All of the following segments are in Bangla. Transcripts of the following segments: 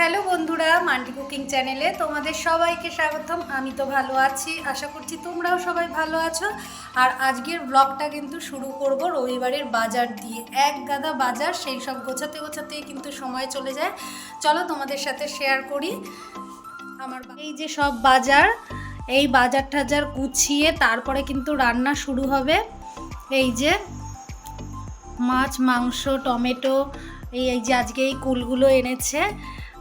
হ্যালো বন্ধুরা, মান্টি কুকিং চ্যানেলে তোমাদের সবাইকে স্বাগতম। আমি তো ভালো আছি, আশা করছি তোমরাও সবাই ভালো আছো। আর আজকের ব্লগটা কিন্তু শুরু করব রবিবারের বাজার দিয়ে। এক গাদা বাজার, সেই সব গোছাতে গোছাতেই কিন্তু সময় চলে যায়। চলো তোমাদের সাথে শেয়ার করি। আমার এই যে সব বাজার, এই বাজার টাজার গুছিয়ে তারপরে কিন্তু রান্না শুরু হবে। এই যে মাছ, মাংস, টমেটো, এই এই যে আজকে এই কুলগুলো এনেছে।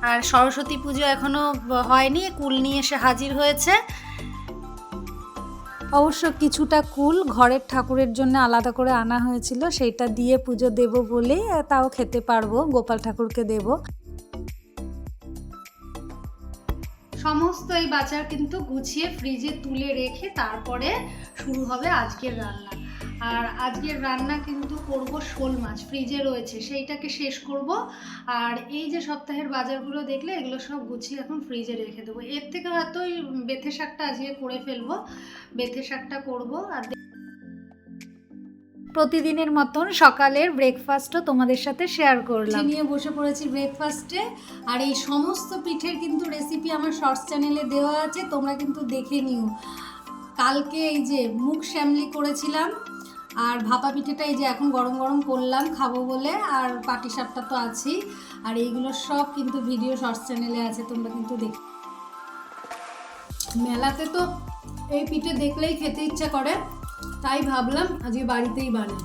আর সরস্বতী পুজো এখনও হয়নি কুল নিয়ে এসে হাজির হয়েছে। অবশ্য কিছুটা কুল ঘরের ঠাকুরের জন্য আলাদা করে আনা হয়েছিল সেইটা দিয়ে পুজো দেব বলে তাও খেতে পারব গোপাল ঠাকুরকে দেব। সমস্ত এই বাজার কিন্তু গুছিয়ে ফ্রিজে তুলে রেখে তারপরে শুরু হবে আজকের রান্না। আর আজকের রান্না কিন্তু করব শোল মাছ ফ্রিজে রয়েছে, সেইটাকে শেষ করব। আর এই যে সপ্তাহের বাজারগুলো দেখলে, এগুলো সব গুছিয়ে এখন ফ্রিজে রেখে দেবো। এর থেকে হয়তো ওই বেথে শাকটা আজকে করে ফেলব, বেথে শাকটা করব। আর প্রতিদিনের মতন সকালের ব্রেকফাস্টও তোমাদের সাথে শেয়ার করলাম। নিয়ে বসে পড়েছি ব্রেকফাস্টে আর এই সমস্ত পিঠের কিন্তু রেসিপি আমার শর্টস চ্যানেলে দেওয়া আছে, তোমরা কিন্তু দেখে নিও। কালকে এই যে মুখ শ্যামলি করেছিলাম আর ভাপা পিঠেটা এই যে এখন গরম গরম করলাম, খাব বলে, আর পাটি সাপটা তো আছেই। আর এইগুলো সব কিন্তু ভিডিও শর্টস চ্যানেলে আছে, তোমরা কিন্তু দেখ মেলাতে তো এই পিঠে দেখলেই খেতে ইচ্ছা করে, তাই ভাবলাম আজকে বাড়িতেই বানাই।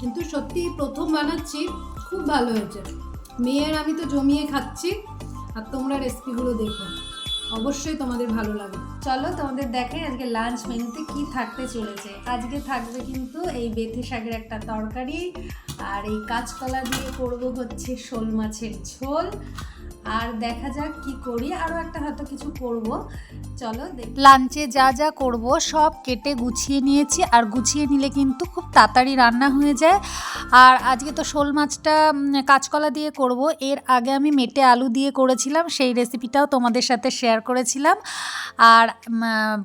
কিন্তু সত্যি প্রথম বানাচ্ছি, খুব ভালো হয়েছে। মেয়ের আমি তো জমিয়ে খাচ্ছি, আর তোমরা রেসিপিগুলো দেখো। অবশ্যই তোমাদের ভালো লাগবে চলো তোমাদের দেখাই আজকে লাঞ্চ মেনুতে কি থাকতে চলেছে। আজকে থাকবে কিন্তু এই বেথে শাকের একটা তরকারি আর এই কাঁচকলা দিয়ে করব হচ্ছে শোল মাছের ঝোল। আর দেখা যাক কি করি। আরও একটা হয়তো কিছু করব। চলো লাঞ্চে যা যা করব, সব কেটে গুছিয়ে নিয়েছি। আর গুছিয়ে নিলে কিন্তু খুব তাড়াতাড়ি রান্না হয়ে যায়। আর আজকে তো শোল মাছটা কাঁচকলা দিয়ে করব। এর আগে আমি মেটে আলু দিয়ে করেছিলাম। সেই রেসিপিটাও তোমাদের সাথে শেয়ার করেছিলাম। আর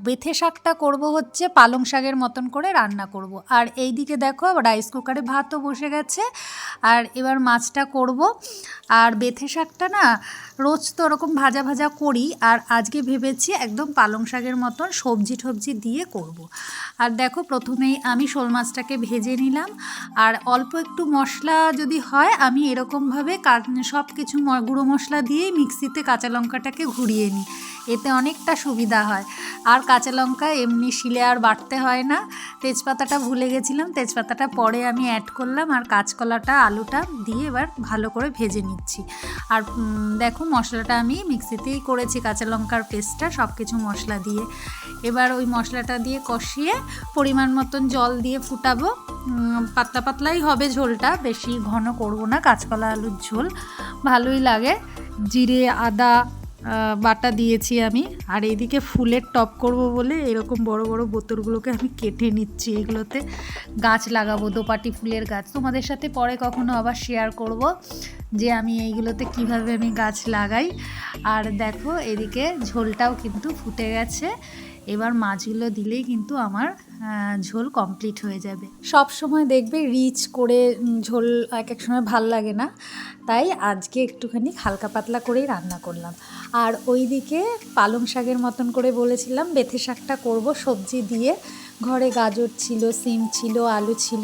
বেথে শাকটা করব হচ্ছে পালং শাকের মতন করে রান্না করব। আর এই দিকে দেখো রাইস কুকারে ভাতও বসে গেছে। আর এবার মাছটা করব। আর বেথে শাকটা না, রোজ তো ওরকম ভাজা ভাজা করি। আর আজকে ভেবেছি একদম পালং শাকের মতন সবজি টবজি দিয়ে করব। আর দেখো প্রথমেই আমি শোল মাছটাকে ভেজে নিলাম আর অল্প একটু মশলা যদি হয়, আমি এরকমভাবে সব কিছু গুঁড়ো মশলা দিয়েই মিক্সিতে কাঁচা লঙ্কাটাকে ঘুরিয়ে নিই এতে অনেকটা সুবিধা হয়। আর কাঁচা লঙ্কা এমনি শিলে আর বাটতে হয় না। তেজপাতাটা ভুলে গেছিলাম, তেজপাতাটা পরে আমি অ্যাড করলাম আর কাঁচকলাটা, আলুটা দিয়ে এবার ভালো করে ভেজে নিচ্ছি। আর দেখো মশলাটা আমি মিক্সিতেই করেছি, কাঁচা লঙ্কার পেস্টটা সব কিছু মশলা দিয়ে। এবার ওই মশলাটা দিয়ে কষিয়ে পরিমাণ মতন জল দিয়ে ফুটাবো। পাতলা পাতলাই হবে ঝোলটা, বেশি ঘন করব না, কাঁচকলা আলুর ঝোল ভালোই লাগে। জিরে, আদা বাটা দিয়েছি আমি। আর এইদিকে ফুলের টপ করব বলে এরকম বড় বড় বোতলগুলোকে আমি কেটে নিচ্ছি এগুলোতে। গাছ লাগাবো, দোপাটি ফুলের গাছ। তোমাদের সাথে পরে কখনো আবার শেয়ার করব। যে আমি এইগুলোতে কীভাবে আমি গাছ লাগাই। আর দেখো, এদিকে ঝোলটাও কিন্তু ফুটে গেছে। এবার মাছগুলো দিলেই কিন্তু আমার ঝোল কমপ্লিট হয়ে যাবে। সব সময় দেখবে রিচ করে ঝোল এক এক সময় ভালো লাগে না। তাই আজকে একটুখানি হালকা পাতলা করেই রান্না করলাম। আর ওইদিকে পালং শাকের মতন করে বলেছিলাম, বেথে শাকটা করব। সবজি দিয়ে ঘরে গাজর ছিল, সিম ছিল, আলু ছিল।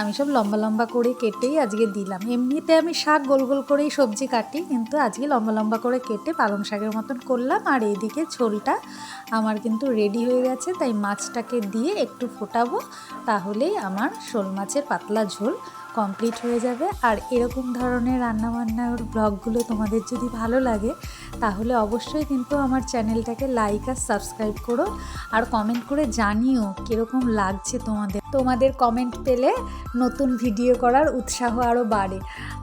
আমি সব লম্বা লম্বা করে কেটেই আজকে দিলাম। এমনিতে আমি শাক গোল গোল করেই সবজি কাটি, কিন্তু আজকে লম্বা লম্বা করে কেটে পালং শাকের মতন করলাম। আর এইদিকে ঝোলটা আমার কিন্তু রেডি হয়ে গেছে, তাই মাছটাকে দিয়ে একটু ফোটাবো, তাহলেই আমার শোল মাছের পাতলা ঝোল কমপ্লিট হয়ে যাবে। আর এরকম ধরনের রান্নাবান্নার ব্লগগুলো তোমাদের যদি ভালো লাগে, তাহলে অবশ্যই কিন্তু আমার চ্যানেলটাকে লাইক আর সাবস্ক্রাইব করো। আর কমেন্ট করে জানিও কীরকম লাগছে তোমাদের। তোমাদের কমেন্ট পেলে নতুন ভিডিও করার উৎসাহ আরও বাড়ে।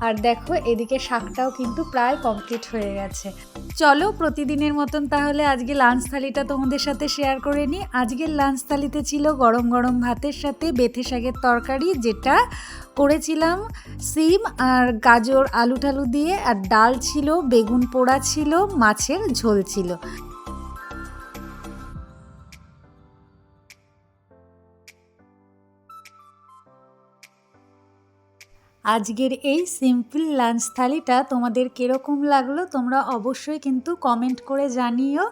আর দেখো, এদিকে শাকটাও কিন্তু প্রায় কমপ্লিট হয়ে গেছে। চলো, প্রতিদিনের মতন তাহলে আজকে লাঞ্চ থালিটা তোমাদের সাথে শেয়ার করে নিই। আজকের লাঞ্চ থালিতে ছিল গরম গরম ভাতের সাথে বেথে শাকের তরকারি, যেটা করেছিলাম, সিম আর গাজর, আলু টালু দিয়ে, আর ডাল ছিল, বেগুন পোড়া ছিল, মাছের ঝোল ছিল। আজকের এই সিম্পল লাঞ্চ থালিটা তোমাদের কীরকম লাগল তোমরা অবশ্যই কিন্তু কমেন্ট করে জানিও।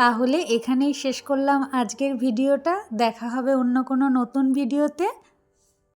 তাহলে এখানেই শেষ করলাম আজকের ভিডিওটা। দেখা হবে অন্য কোনো নতুন ভিডিওতে।